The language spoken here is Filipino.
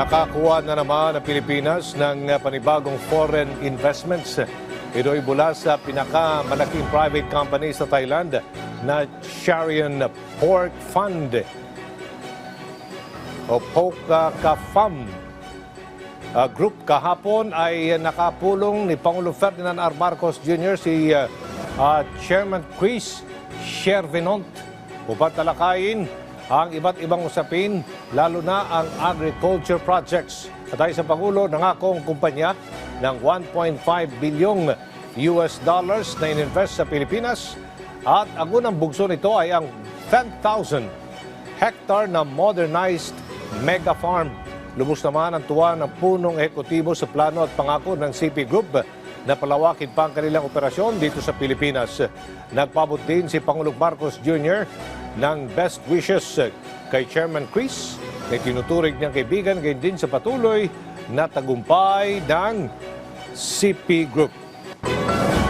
Nakakuha na naman ang Pilipinas ng uh, panibagong foreign investments. Ito ay mula sa pinakamalaking private company sa Thailand na Sharian Port Fund o POCA-CAFAM uh, group kahapon ay nakapulong ni Pangulo Ferdinand R. Marcos Jr. si uh, uh, Chairman Chris Shervinont upang talakayin ang iba't ibang usapin, lalo na ang agriculture projects. At ay sa Pangulo, nangako ang kumpanya ng 1.5 bilyong US dollars na ininvest sa Pilipinas at ang unang bugso nito ay ang 10,000 hectare na modernized mega farm. Lubos naman ang tuwa ng punong ekutibo sa plano at pangako ng CP Group na palawakin pa ang kanilang operasyon dito sa Pilipinas. Nagpabot din si Pangulong Marcos Jr. ng best wishes kay Chairman Chris na tinuturing niyang kaibigan gayon din sa patuloy na tagumpay ng CP Group.